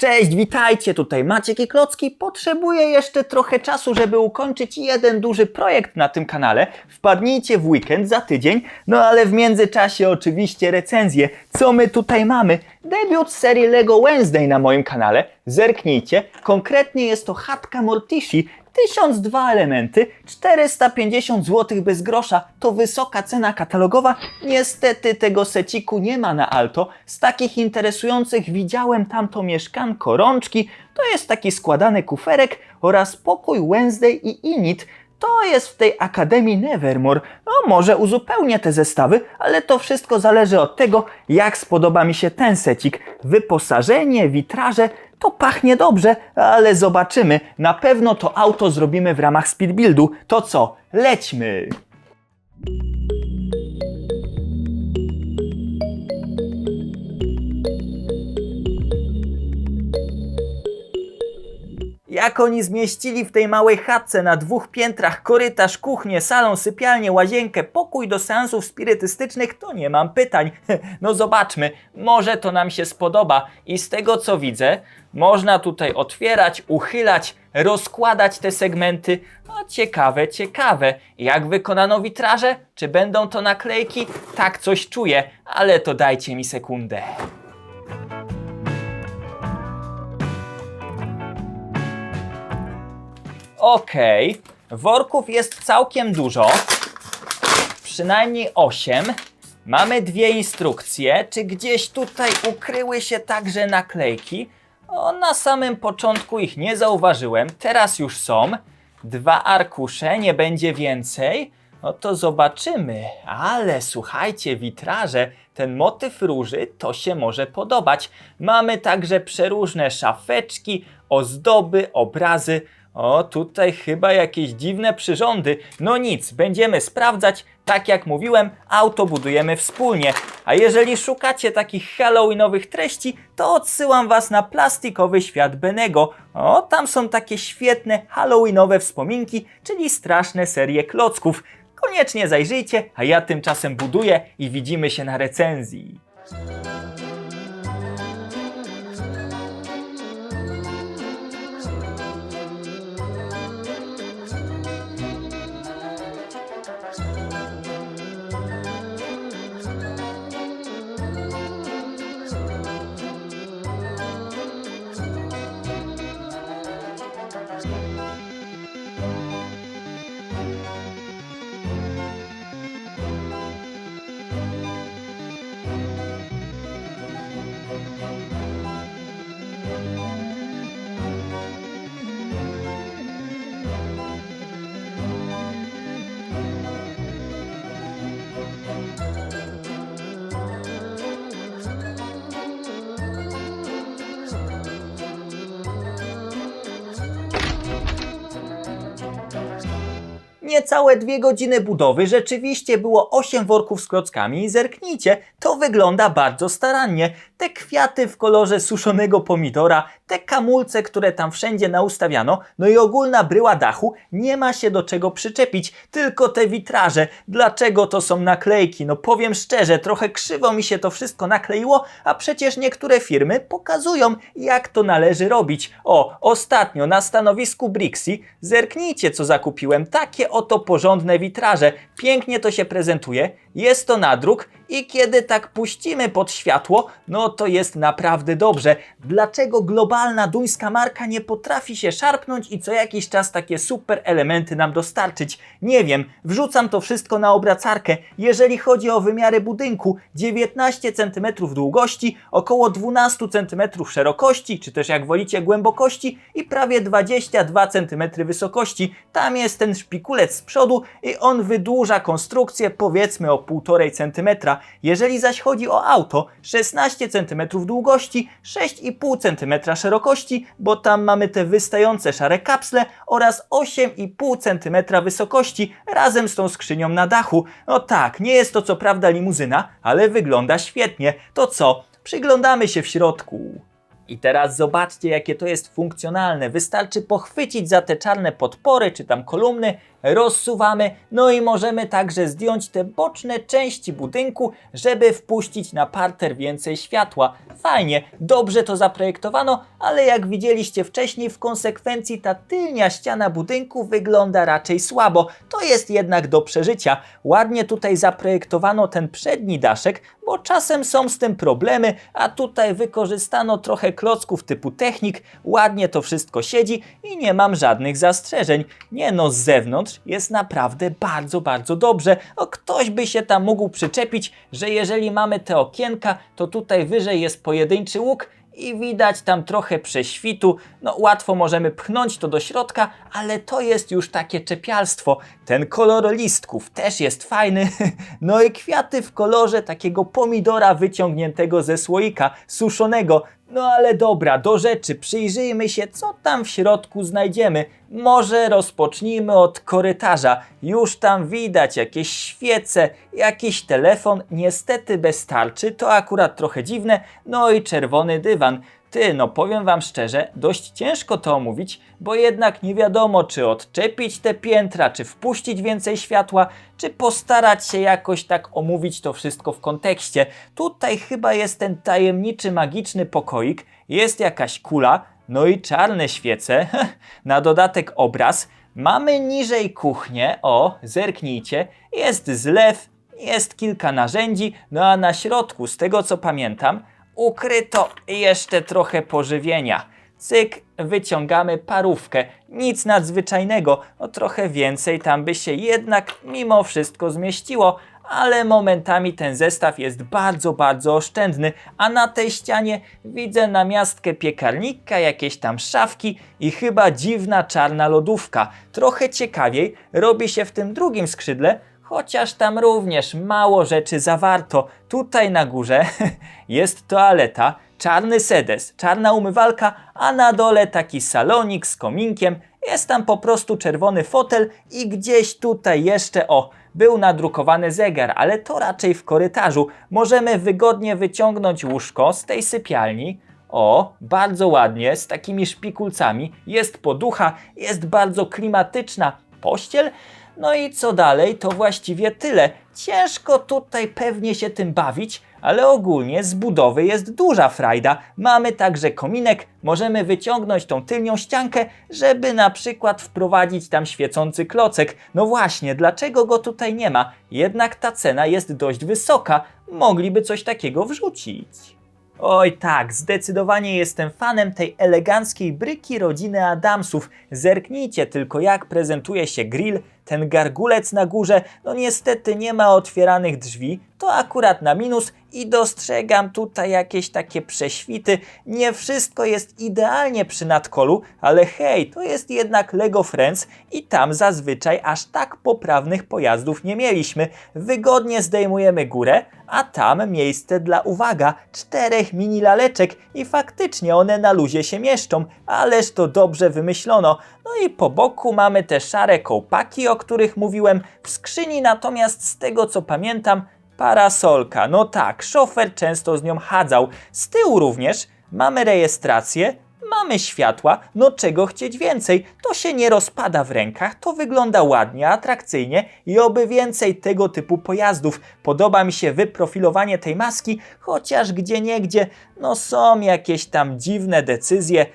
Cześć, witajcie, tutaj Maciek i Klocki. Potrzebuję jeszcze trochę czasu, żeby ukończyć jeden duży projekt na tym kanale. Wpadnijcie w weekend za tydzień, no ale w międzyczasie oczywiście recenzje. Co my tutaj mamy? Debiut serii LEGO Wednesday na moim kanale. Zerknijcie, konkretnie jest to chatka Mortishi. 1002 elementy, 450 zł bez grosza, to wysoka cena katalogowa. Niestety tego seciku nie ma na Alto. Z takich interesujących widziałem tamto mieszkanko rączki. To jest taki składany kuferek oraz pokój Wednesday i Init. To jest w tej Akademii Nevermore. No może uzupełnię te zestawy, ale to wszystko zależy od tego, jak spodoba mi się ten secik. Wyposażenie, witraże, to pachnie dobrze, ale zobaczymy. Na pewno to auto zrobimy w ramach speedbuildu. To co? Lećmy! Jak oni zmieścili w tej małej chatce na dwóch piętrach korytarz, kuchnię, salon, sypialnię, łazienkę, pokój do seansów spirytystycznych, to nie mam pytań. No zobaczmy, może to nam się spodoba i z tego co widzę, można tutaj otwierać, uchylać, rozkładać te segmenty. No ciekawe, ciekawe. Jak wykonano witraże? Czy będą to naklejki? Tak coś czuję, ale to dajcie mi sekundę. Okej, worków jest całkiem dużo, przynajmniej 8. Mamy dwie instrukcje. Czy gdzieś tutaj ukryły się także naklejki? O, na samym początku ich nie zauważyłem, teraz już są. Dwa arkusze, nie będzie więcej. No to zobaczymy. Ale słuchajcie, witraże, ten motyw róży to się może podobać. Mamy także przeróżne szafeczki, ozdoby, obrazy. O, tutaj chyba jakieś dziwne przyrządy. No nic, będziemy sprawdzać. Tak jak mówiłem, auto budujemy wspólnie. A jeżeli szukacie takich halloweenowych treści, to odsyłam Was na plastikowy świat Benego. O, tam są takie świetne halloweenowe wspominki, czyli straszne serie klocków. Koniecznie zajrzyjcie, a ja tymczasem buduję i widzimy się na recenzji. Niecałe dwie godziny budowy, rzeczywiście było 8 worków z klockami i zerknijcie, to wygląda bardzo starannie. Te kwiaty w kolorze suszonego pomidora, te kamulce, które tam wszędzie naustawiano, no i ogólna bryła dachu, nie ma się do czego przyczepić, tylko te witraże. Dlaczego to są naklejki? No powiem szczerze, trochę krzywo mi się to wszystko nakleiło, a przecież niektóre firmy pokazują, jak to należy robić. O, ostatnio na stanowisku Brixi, zerknijcie co zakupiłem, takie oto porządne witraże. Pięknie to się prezentuje, jest to nadruk i kiedy tak puścimy pod światło, no to jest naprawdę dobrze. Dlaczego globalna duńska marka nie potrafi się szarpnąć i co jakiś czas takie super elementy nam dostarczyć? Nie wiem, wrzucam to wszystko na obracarkę. Jeżeli chodzi o wymiary budynku, 19 cm długości, około 12 cm szerokości, czy też jak wolicie głębokości i prawie 22 cm wysokości. Tam jest ten szpikulec z przodu i on wydłuża konstrukcję powiedzmy o 1,5 cm. Jeżeli zaś chodzi o auto, 16 cm długości, 6,5 cm szerokości, bo tam mamy te wystające szare kapsle oraz 8,5 cm wysokości razem z tą skrzynią na dachu. No tak, nie jest to co prawda limuzyna, ale wygląda świetnie. To co? Przyglądamy się w środku. I teraz zobaczcie, jakie to jest funkcjonalne. Wystarczy pochwycić za te czarne podpory czy tam kolumny rozsuwamy, no i możemy także zdjąć te boczne części budynku, żeby wpuścić na parter więcej światła. Fajnie, dobrze to zaprojektowano, ale jak widzieliście wcześniej, w konsekwencji ta tylnia ściana budynku wygląda raczej słabo. To jest jednak do przeżycia. Ładnie tutaj zaprojektowano ten przedni daszek, bo czasem są z tym problemy, a tutaj wykorzystano trochę klocków typu technik, ładnie to wszystko siedzi i nie mam żadnych zastrzeżeń. Nie no, z zewnątrz jest naprawdę bardzo, bardzo dobrze. O, ktoś by się tam mógł przyczepić, że jeżeli mamy te okienka, to tutaj wyżej jest pojedynczy łuk i widać tam trochę prześwitu. No łatwo możemy pchnąć to do środka, ale to jest już takie czepialstwo. Ten kolor listków też jest fajny. No i kwiaty w kolorze takiego pomidora wyciągniętego ze słoika, suszonego. No ale dobra, do rzeczy, przyjrzyjmy się, co tam w środku znajdziemy. Może rozpocznijmy od korytarza. Już tam widać jakieś świece, jakiś telefon, niestety bez tarczy, to akurat trochę dziwne. No i czerwony dywan. Ty, no powiem wam szczerze, dość ciężko to omówić, bo jednak nie wiadomo, czy odczepić te piętra, czy wpuścić więcej światła, czy postarać się jakoś tak omówić to wszystko w kontekście. Tutaj chyba jest ten tajemniczy, magiczny pokoik, jest jakaś kula, no i czarne świece, na dodatek obraz. Mamy niżej kuchnię, o, zerknijcie, jest zlew, jest kilka narzędzi, no a na środku, z tego co pamiętam, ukryto jeszcze trochę pożywienia. Cyk, wyciągamy parówkę. Nic nadzwyczajnego, no trochę więcej tam by się jednak mimo wszystko zmieściło, ale momentami ten zestaw jest bardzo, bardzo oszczędny, a na tej ścianie widzę namiastkę piekarnika, jakieś tam szafki i chyba dziwna czarna lodówka. Trochę ciekawiej robi się w tym drugim skrzydle, chociaż tam również mało rzeczy zawarto. Tutaj na górze jest toaleta, czarny sedes, czarna umywalka, a na dole taki salonik z kominkiem. Jest tam po prostu czerwony fotel i gdzieś tutaj jeszcze o był nadrukowany zegar, ale to raczej w korytarzu. Możemy wygodnie wyciągnąć łóżko z tej sypialni. O, bardzo ładnie, z takimi szpikulcami. Jest poducha, jest bardzo klimatyczna pościel. No i co dalej? To właściwie tyle. Ciężko tutaj pewnie się tym bawić, ale ogólnie z budowy jest duża frajda. Mamy także kominek, możemy wyciągnąć tą tylnią ściankę, żeby na przykład wprowadzić tam świecący klocek. No właśnie, dlaczego go tutaj nie ma? Jednak ta cena jest dość wysoka. Mogliby coś takiego wrzucić. Oj tak, zdecydowanie jestem fanem tej eleganckiej bryki rodziny Adamsów. Zerknijcie tylko jak prezentuje się grill, ten gargulec na górze, no niestety nie ma otwieranych drzwi, to akurat na minus i dostrzegam tutaj jakieś takie prześwity. Nie wszystko jest idealnie przy nadkolu, ale hej, to jest jednak Lego Friends i tam zazwyczaj aż tak poprawnych pojazdów nie mieliśmy. Wygodnie zdejmujemy górę, a tam miejsce dla, uwaga, czterech mini laleczek i faktycznie one na luzie się mieszczą, ależ to dobrze wymyślono. No i po boku mamy te szare kołpaki, o których mówiłem. W skrzyni natomiast z tego co pamiętam, parasolka. No tak, szofer często z nią chadzał. Z tyłu również mamy rejestrację, mamy światła, no czego chcieć więcej? To się nie rozpada w rękach, to wygląda ładnie, atrakcyjnie i oby więcej tego typu pojazdów. Podoba mi się wyprofilowanie tej maski, chociaż gdzie niegdzie, no są jakieś tam dziwne decyzje.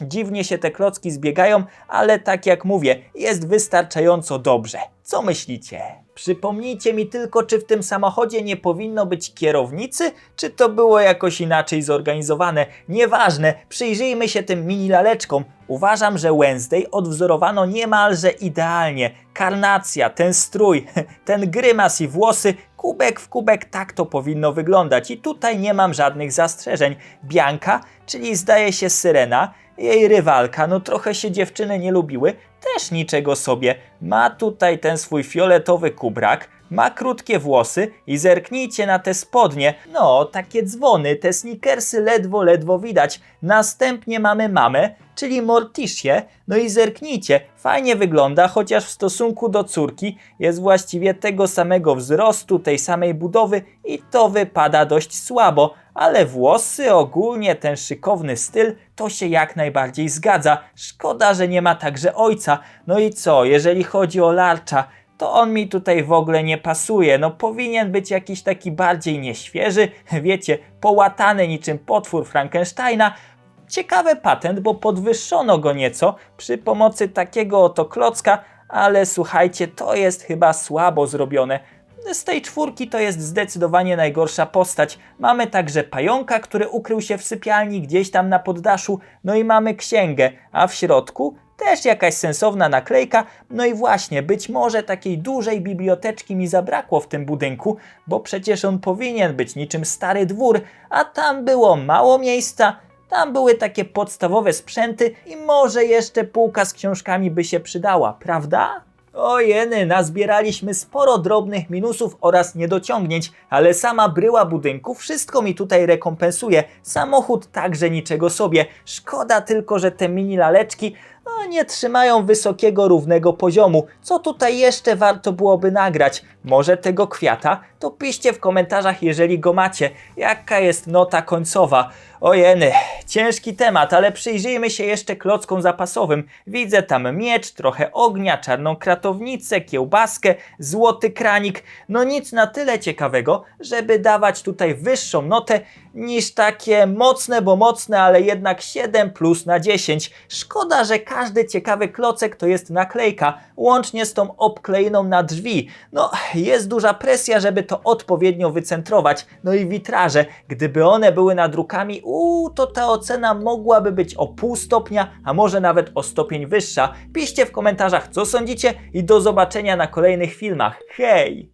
Dziwnie się te klocki zbiegają, ale tak jak mówię, jest wystarczająco dobrze. Co myślicie? Przypomnijcie mi tylko, czy w tym samochodzie nie powinno być kierownicy, czy to było jakoś inaczej zorganizowane. Nieważne, przyjrzyjmy się tym mini laleczkom. Uważam, że Wednesday odwzorowano niemalże idealnie. Karnacja, ten strój, ten grymas i włosy, kubek w kubek, tak to powinno wyglądać. I tutaj nie mam żadnych zastrzeżeń. Bianka, czyli zdaje się Syrena, jej rywalka, no trochę się dziewczyny nie lubiły, też niczego sobie. Ma tutaj ten swój fioletowy kubrak, ma krótkie włosy i zerknijcie na te spodnie. No, takie dzwony, te sneakersy ledwo, ledwo widać. Następnie mamy mamę, czyli Morticię. No i zerknijcie, fajnie wygląda, chociaż w stosunku do córki jest właściwie tego samego wzrostu, tej samej budowy i to wypada dość słabo. Ale włosy, ogólnie ten szykowny styl, to się jak najbardziej zgadza. Szkoda, że nie ma także ojca. No i co, jeżeli chodzi o Larcza, to on mi tutaj w ogóle nie pasuje. No powinien być jakiś taki bardziej nieświeży, wiecie, połatany niczym potwór Frankensteina. Ciekawy patent, bo podwyższono go nieco przy pomocy takiego oto klocka, ale słuchajcie, to jest chyba słabo zrobione. Z tej czwórki to jest zdecydowanie najgorsza postać. Mamy także pająka, który ukrył się w sypialni gdzieś tam na poddaszu, no i mamy księgę, a w środku też jakaś sensowna naklejka. No i właśnie, być może takiej dużej biblioteczki mi zabrakło w tym budynku, bo przecież on powinien być niczym stary dwór, a tam było mało miejsca. Tam były takie podstawowe sprzęty i może jeszcze półka z książkami by się przydała, prawda? Ojeny, nazbieraliśmy sporo drobnych minusów oraz niedociągnięć, ale sama bryła budynku wszystko mi tutaj rekompensuje. Samochód także niczego sobie. Szkoda tylko, że te mini laleczki no, nie trzymają wysokiego, równego poziomu. Co tutaj jeszcze warto byłoby nagrać? Może tego kwiata? To piszcie w komentarzach, jeżeli go macie. Jaka jest nota końcowa? Ojeny, ciężki temat, ale przyjrzyjmy się jeszcze klockom zapasowym. Widzę tam miecz, trochę ognia, czarną kratownicę, kiełbaskę, złoty kranik. No nic na tyle ciekawego, żeby dawać tutaj wyższą notę niż takie mocne, bo mocne, ale jednak 7 plus na 10. Szkoda, że każdy ciekawy klocek to jest naklejka, łącznie z tą obkleiną na drzwi. No, jest duża presja, żeby to odpowiednio wycentrować. No i witraże, gdyby one były nadrukami, uuu, to ta ocena mogłaby być o pół stopnia, a może nawet o stopień wyższa. Piszcie w komentarzach, co sądzicie i do zobaczenia na kolejnych filmach. Hej!